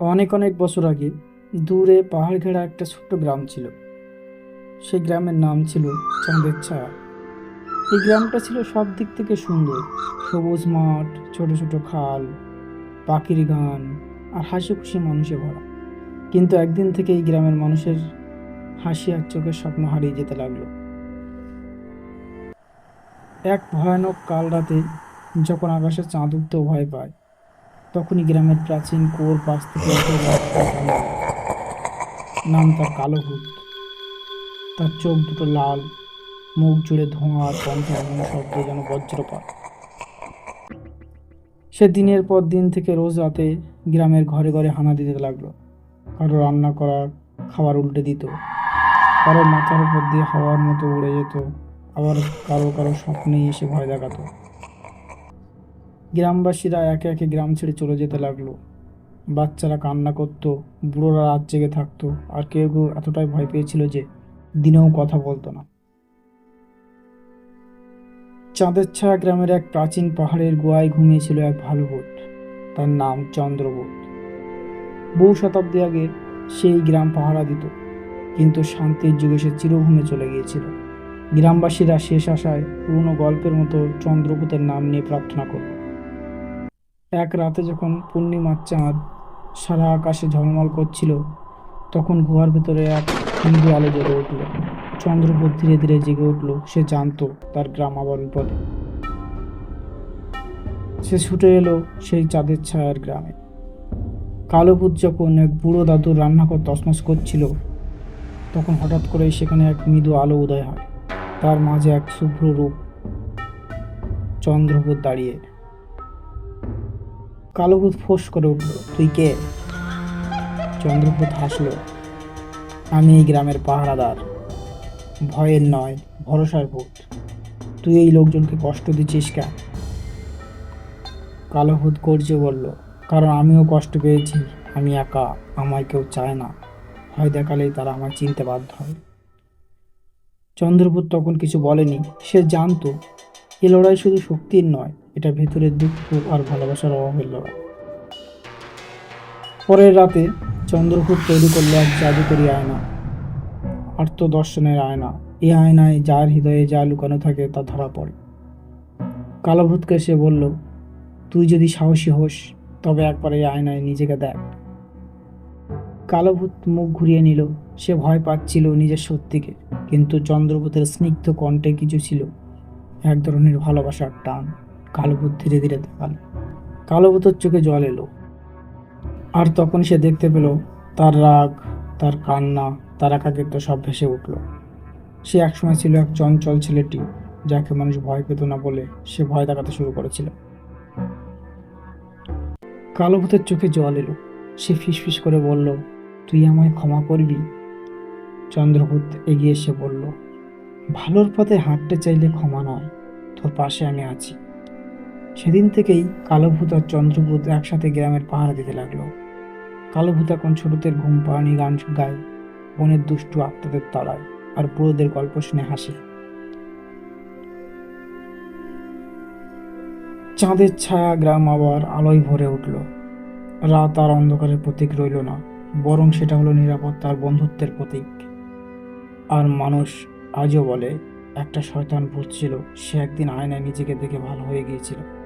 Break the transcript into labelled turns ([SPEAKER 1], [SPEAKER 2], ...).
[SPEAKER 1] অনেক অনেক বছর আগে দূরে পাহাড় ঘেরা একটা ছোট্ট গ্রাম ছিল। সেই গ্রামের নাম ছিল চাঁদের ছায়া এই গ্রামটা ছিল সব দিক থেকে সুন্দর। সবুজ মাঠ, ছোট ছোট খাল, পাখির গান আর হাসি খুশি মানুষে ভরা। কিন্তু একদিন থেকে এই গ্রামের মানুষের হাসি আর চোখের স্বপ্ন হারিয়ে যেতে লাগল। এক ভয়ানক কাল রাতে যখন আকাশে চাঁদ উঠতেও ভয় পায় তখনই গ্রামের প্রাচীন কোর পাশ থেকে নামে। তার কালো ভূত। তার চোখ দুটো লাল, মুখ জুড়ে ধোঁয়া আর শব্দ যেন বজ্রপাত। সে দিনের পর দিন থেকে রোজ রাতে গ্রামের ঘরে ঘরে হানা দিতে লাগল। কারও রান্না করা, খাবার উল্টে দিত। কারও মাথার উপর দিয়ে হাওয়ার মতো উড়ে যেত। আবার কারও কারও স্বপ্নেই এসে ভয় দেখাতো। গ্রামবাসীরা একে একে গ্রাম ছেড়ে চলে যেতে লাগল। বাচ্চারা কান্না করত, বুড়োরা রাত জেগে থাকতো, আর কেউ কেউ এতটাই ভয় পেয়েছিল যে দিনেও কথা বলতো না। চাঁদের ছায়া গ্রামের এক প্রাচীন পাহাড়ের গোয়ায় ঘুমিয়েছিল এক ভালো ভূত তার নাম চন্দ্রভূত বহু শতাব্দী আগে সেই গ্রাম পাহারা দিত, কিন্তু শান্তির যুগে সে চিরভূমে চলে গিয়েছিল। গ্রামবাসীরা শেষ আশায় পুরনো গল্পের মতো চন্দ্রভূতের নাম নিয়ে প্রার্থনা করল এক রাতে যখন পূর্ণিমার চাঁদ সারা আকাশে ঝলমল করছিল, তখন গুহার ভেতরে এক হিন্দু আলো জ্বলে উঠল। চন্দ্রপুর ধীরে ধীরে জেগে উঠল। সে জানতো তার গ্রাম আবার বিপদে। সে ছুটে এলো সেই চাঁদের ছায়ার গ্রামে। কালোভূত যখন এক বুড়ো দাদুর রান্নাঘর তসমস করছিল, তখন হঠাৎ করে সেখানে এক মৃদু আলো উদয় হয়। তার মাঝে এক শুভ্র রূপ চন্দ্রপুর দাঁড়িয়ে কালোভূত ফোঁস করে উঠল। তুই কে? চন্দ্রভূত হাসলো। আমি এই গ্রামের পাহারাদার। ভয়ের নয়, ভরসার ভূত। তুই এই লোকজনকে কষ্ট দিচ্ছিস কেন? কালোভূত করছে বলল, কারণ আমিও কষ্ট পেয়েছি। আমি একা, আমায় কেউ চায় না। ভয় দেখালেই তারা আমায় চিনতে বাধ্য হয়। চন্দ্রভূত তখন কিছু বলেনি। সে জানতো এ লড়াই শুধু শক্তির নয় এটা ভেতরের দুঃখ আর ভালোবাসার অভাবের লড়াই। পরের রাতে চন্দ্রভূত তৈরি করল এক জাদুকরি আয়না আর্তদর্শনের আয়না। এই আয়নায় যার হৃদয়ে যা লুকানো থাকে তা ধরা পড়ে। কালোভূতকে সে বলল, তুই যদি সাহসী হোস, তবে একবার এই আয়নায় নিজেকে দেখ। কালোভূত মুখ ঘুরিয়ে নিল। সে ভয় পাচ্ছিল নিজের সত্যিকে কিন্তু চন্দ্রভূতের স্নিগ্ধ কণ্ঠে কিছু ছিল। এক ধরনের ভালোবাসার টান। কালোভূত ধীরে ধীরে দেখাল কালোভূতের চোখে জল এলো। আর তখন সে দেখতে পেল, তার রাগ, তার কান্না, তার একাকিত্ব সব ভেসে উঠল। সে একসময় ছিল এক চঞ্চল ছেলেটি, যাকে মানুষ ভয় পেত না বলে সে ভয় দেখাতে শুরু করেছিল। কালো ভূতের চোখে জল এলো। সে ফিসফিস করে বলল, তুই আমায় ক্ষমা করবি? চন্দ্রভূত এগিয়ে এসে বলল ভালোর পথে হাঁটতে চাইলে ক্ষমা নয়। তোর পাশে আমি আছি। সেদিন থেকেই কালোভূত আর চন্দ্রভূত একসাথে গ্রামের পাহারা দিতে লাগল। কালোভূত এখন ছোটদের ঘুম পাড়ানি গান গায়, বনের দুষ্টু আত্মাদের তাড়ায় আর বুড়োদের গল্প শুনে হাসে। চাঁদের ছায়া গ্রাম আবার আলোয় ভরে উঠল। রাত আর অন্ধকারের প্রতীক রইল না, বরং সেটা হলো নিরাপত্তার বন্ধুত্বের প্রতীক। আর মানুষ আজও বলে একটা শয়তান ভূত ছিল সে একদিন আয়নায় নিজেকে দেখে ভালো হয়ে গিয়েছিল।